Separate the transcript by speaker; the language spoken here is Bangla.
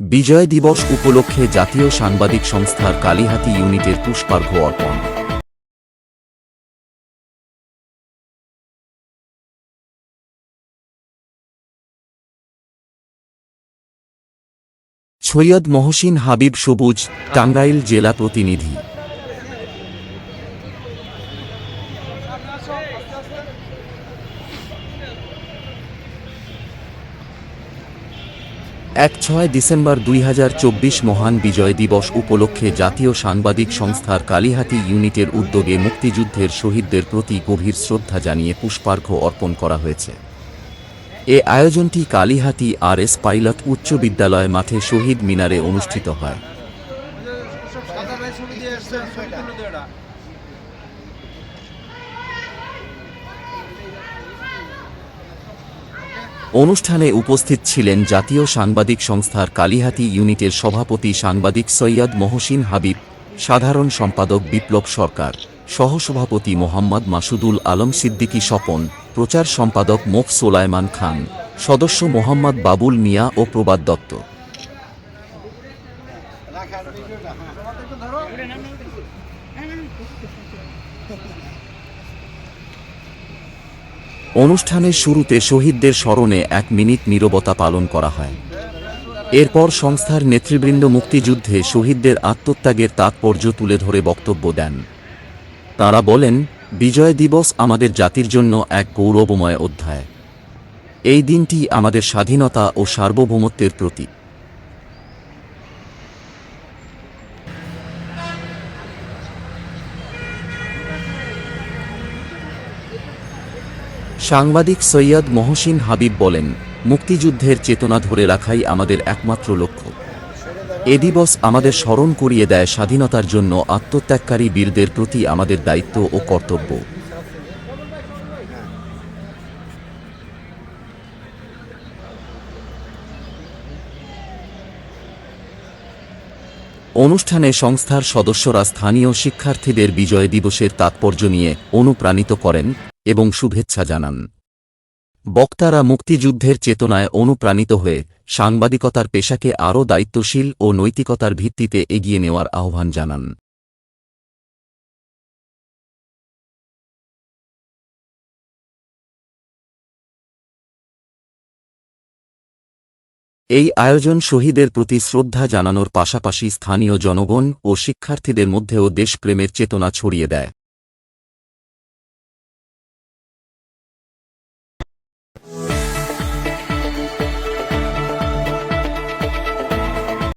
Speaker 1: বিজয় দিবস উপলক্ষে জাতীয় সাংবাদিক সংস্থার কালিহাতি ইউনিটের পুষ্পার্ঘ্য অর্পণ। সৈয়দ মহসিন হাবিব সবুজ, টাঙ্গাইল জেলা প্রতিনিধি। এক ছয় ডিসেম্বর দুই হাজার চব্বিশ মহান বিজয় দিবস উপলক্ষে জাতীয় সাংবাদিক সংস্থার কালিহাতি ইউনিটের উদ্যোগে মুক্তিযুদ্ধের শহীদদের প্রতি গভীর শ্রদ্ধা জানিয়ে পুষ্পার্ঘ্য অর্পণ করা হয়েছে। এ আয়োজনটি কালিহাতি আর এস পাইলট উচ্চ বিদ্যালয় মাঠে শহীদ মিনারে অনুষ্ঠিত হয়। অনুষ্ঠানে উপস্থিত ছিলেন জাতীয় সাংবাদিক সংস্থার কালিহাতি ইউনিটের সভাপতি সাংবাদিক সৈয়দ মহসিন হাবিব, সাধারণ সম্পাদক বিপ্লব সরকার, সহসভাপতি মোহাম্মদ মাসুদুল আলম সিদ্দিকী স্বপন, প্রচার সম্পাদক মোফ সোলায়মান খান, সদস্য মোহাম্মদ বাবুল মিয়া ও প্রবাদ দত্ত। অনুষ্ঠানের শুরুতে শহীদদের স্মরণে এক মিনিট নীরবতা পালন করা হয়। এরপর সংস্থার নেতৃবৃন্দ মুক্তিযুদ্ধে শহীদদের আত্মত্যাগের তাৎপর্য তুলে ধরে বক্তব্য দেন। তারা বলেন, বিজয় দিবস আমাদের জাতির জন্য এক গৌরবময় অধ্যায়। এই দিনটি আমাদের স্বাধীনতা ও সার্বভৌমত্বের প্রতীক। সাংবাদিক সৈয়দ মহসিন হাবিব বলেন, মুক্তিযুদ্ধের চেতনা ধরে রাখাই আমাদের একমাত্র লক্ষ্য। এ দিবস আমাদের স্মরণ করিয়ে দেয় স্বাধীনতার জন্য আত্মত্যাগকারী বীরদের প্রতি আমাদের দায়িত্ব ও কর্তব্য। অনুষ্ঠানে সংস্থার সদস্যরা স্থানীয় শিক্ষার্থীদের বিজয় দিবসের তাৎপর্য নিয়ে অনুপ্রাণিত করেন এবং শুভেচ্ছা জানান। বক্তারা মুক্তিযুদ্ধের চেতনায় অনুপ্রাণিত হয়ে সাংবাদিকতার পেশাকে আরও দায়িত্বশীল ও নৈতিকতার ভিত্তিতে এগিয়ে নেওয়ার আহ্বান জানান। এই আয়োজন শহীদের প্রতি শ্রদ্ধা জানানোর পাশাপাশি স্থানীয় জনগণ ও শিক্ষার্থীদের মধ্যেও দেশপ্রেমের চেতনা ছড়িয়ে দেয়।